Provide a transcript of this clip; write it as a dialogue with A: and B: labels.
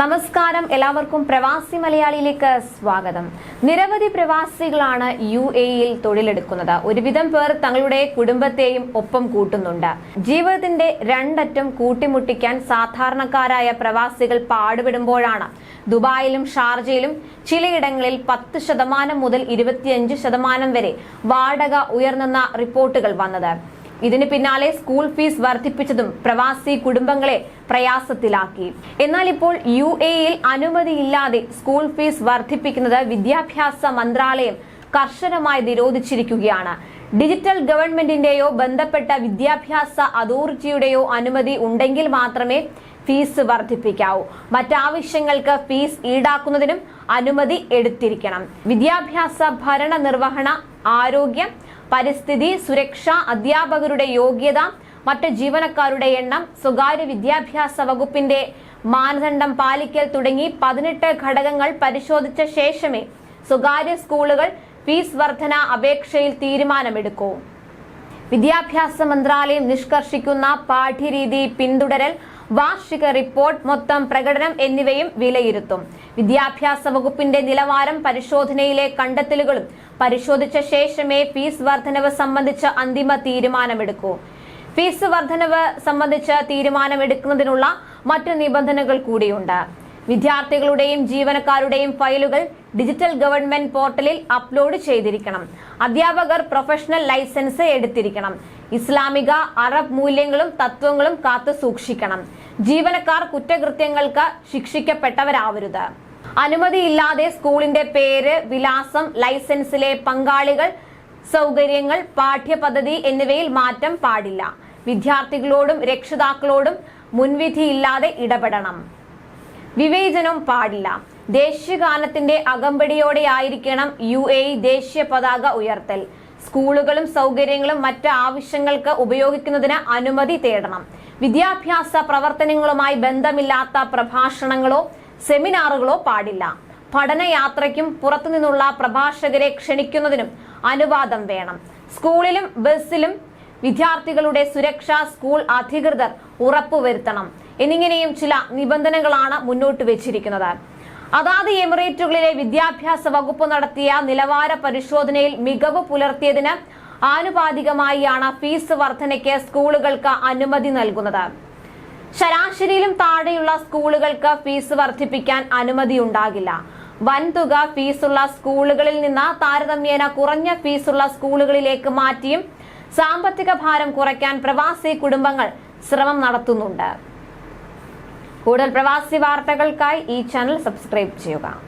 A: നമസ്കാരം. എല്ലാവർക്കും പ്രവാസി മലയാളിയിലേക്ക് സ്വാഗതം. നിരവധി പ്രവാസികളാണ് യു എയിൽ തൊഴിലെടുക്കുന്നത്. ഒരുവിധം പേർ തങ്ങളുടെ കുടുംബത്തെയും ഒപ്പം കൂട്ടുന്നുണ്ട്. ജീവിതത്തിന്റെ രണ്ടറ്റം കൂട്ടിമുട്ടിക്കാൻ സാധാരണക്കാരായ പ്രവാസികൾ പാടുപെടുമ്പോഴാണ്. ദുബായിലും ഷാർജയിലും ചിലയിടങ്ങളിൽ പത്ത് ശതമാനം മുതൽ ഇരുപത്തിയഞ്ച് ശതമാനം വരെ വാടക ഉയർന്നെന്ന റിപ്പോർട്ടുകൾ വന്നത്. ഇതിന് പിന്നാലെ സ്കൂൾ ഫീസ് വർദ്ധിപ്പിച്ചതും പ്രവാസി കുടുംബങ്ങളെ പ്രയാസത്തിലാക്കി. എന്നാൽ ഇപ്പോൾ യു എയിൽ അനുമതിയില്ലാതെ സ്കൂൾ ഫീസ് വർദ്ധിപ്പിക്കുന്നത് വിദ്യാഭ്യാസ മന്ത്രാലയം കർശനമായി നിരോധിച്ചിരിക്കുകയാണ്. ഡിജിറ്റൽ ഗവൺമെന്റിന്റെയോ ബന്ധപ്പെട്ട വിദ്യാഭ്യാസ അതോറിറ്റിയുടെയോ അനുമതി ഉണ്ടെങ്കിൽ മാത്രമേ ഫീസ് വർദ്ധിപ്പിക്കാവൂ. മറ്റാവശ്യങ്ങൾക്ക് ഫീസ് ഈടാക്കുന്നതിനും അനുമതി എടുത്തിരിക്കണം. വിദ്യാഭ്യാസ ഭരണ നിർവഹണ ആരോഗ്യം പരിസ്ഥിതി സുരക്ഷ അധ്യാപകരുടെ യോഗ്യത മറ്റ് ജീവനക്കാരുടെ എണ്ണം സ്വകാര്യ വിദ്യാഭ്യാസ വകുപ്പിന്റെ മാനദണ്ഡം പാലിക്കൽ തുടങ്ങി പതിനെട്ട് ഘടകങ്ങൾ പരിശോധിച്ച ശേഷമേ സ്വകാര്യ സ്കൂളുകൾ ഫീസ് വർധന അപേക്ഷയിൽ തീരുമാനമെടുക്കൂ. വിദ്യാഭ്യാസ മന്ത്രാലയം നിഷ്കർഷിക്കുന്ന പാഠ്യരീതി പിന്തുടരൽ വാർഷിക റിപ്പോർട്ട് മൊത്തം പ്രകടനം എന്നിവയും വിലയിരുത്തും. വിദ്യാഭ്യാസ വകുപ്പിന്റെ നിലവാരം പരിശോധനയിലെ കണ്ടെത്തലുകളും പരിശോധിച്ച ശേഷമേ ഫീസ് വർധനവ് സംബന്ധിച്ച അന്തിമ തീരുമാനമെടുക്കൂ. ഫീസ് വർധനവ് സംബന്ധിച്ച തീരുമാനമെടുക്കുന്നതിനുള്ള മറ്റു നിബന്ധനകൾ കൂടിയുണ്ട്. വിദ്യാർത്ഥികളുടെയും ജീവനക്കാരുടെയും ഫയലുകൾ ഡിജിറ്റൽ ഗവൺമെന്റ് പോർട്ടലിൽ അപ്ലോഡ് ചെയ്തിരിക്കണം. അധ്യാപകർ പ്രൊഫഷണൽ ലൈസൻസ് എടുത്തിരിക്കണം. ഇസ്ലാമിക അറബ് മൂല്യങ്ങളും തത്വങ്ങളും കാത്തു സൂക്ഷിക്കണം. ജീവനക്കാർ കുറ്റകൃത്യങ്ങൾക്ക് ശിക്ഷിക്കപ്പെട്ടവരാവരുത്. അനുമതിയില്ലാതെ സ്കൂളിന്റെ പേര് വിലാസം ലൈസൻസിലെ പങ്കാളികൾ സൗകര്യങ്ങൾ പാഠ്യപദ്ധതി എന്നിവയിൽ മാറ്റം പാടില്ല. വിദ്യാർത്ഥികളോടും രക്ഷിതാക്കളോടും മുൻവിധിയില്ലാതെ ഇടപെടണം. വിവേചനം പാടില്ല. ദേശീയഗാനത്തിന്റെ അകമ്പടിയോടെ ആയിരിക്കണം യു എ ദേശീയ പതാക ഉയർത്തൽ. സ്കൂളുകളും സൗകര്യങ്ങളും മറ്റ് ആവശ്യങ്ങൾക്ക് ഉപയോഗിക്കുന്നതിന് അനുമതി തേടണം. വിദ്യാഭ്യാസ പ്രവർത്തനങ്ങളുമായി ബന്ധമില്ലാത്ത പ്രഭാഷണങ്ങളോ സെമിനാറുകളോ പാടില്ല. പഠനയാത്രയ്ക്കും പുറത്തുനിന്നുള്ള പ്രഭാഷകരെ ക്ഷണിക്കുന്നതിനും അനുവാദം വേണം. സ്കൂളിലും ബസ്സിലും വിദ്യാർത്ഥികളുടെ സുരക്ഷ സ്കൂൾ അധികൃതർ ഉറപ്പുവരുത്തണം. എന്നിങ്ങനെയും ചില നിബന്ധനകളാണ് മുന്നോട്ട് വെച്ചിരിക്കുന്നത്. അതാത് എമിറേറ്റുകളിലെ വിദ്യാഭ്യാസ വകുപ്പ് നടത്തിയ നിലവാര പരിശോധനയിൽ മികവ് പുലർത്തിയതിന് ആനുപാതികമായാണ് ഫീസ് വർധനയ്ക്ക് സ്കൂളുകൾക്ക് അനുമതി നൽകുന്നത്. ശരാശരിയിലും താഴെയുള്ള സ്കൂളുകൾക്ക് ഫീസ് വർദ്ധിപ്പിക്കാൻ അനുമതിയുണ്ടാകില്ല. വൻതുക ഫീസുള്ള സ്കൂളുകളിൽ നിന്ന് താരതമ്യേന കുറഞ്ഞ ഫീസുള്ള സ്കൂളുകളിലേക്ക് മാറ്റിയും സാമ്പത്തിക ഭാരം കുറയ്ക്കാൻ പ്രവാസി കുടുംബങ്ങൾ ശ്രമം നടത്തുന്നുണ്ട്. കൂടുതൽ പ്രവാസി വാർത്തകൾക്കായി ഈ ചാനൽ സബ്സ്ക്രൈബ് ചെയ്യുക.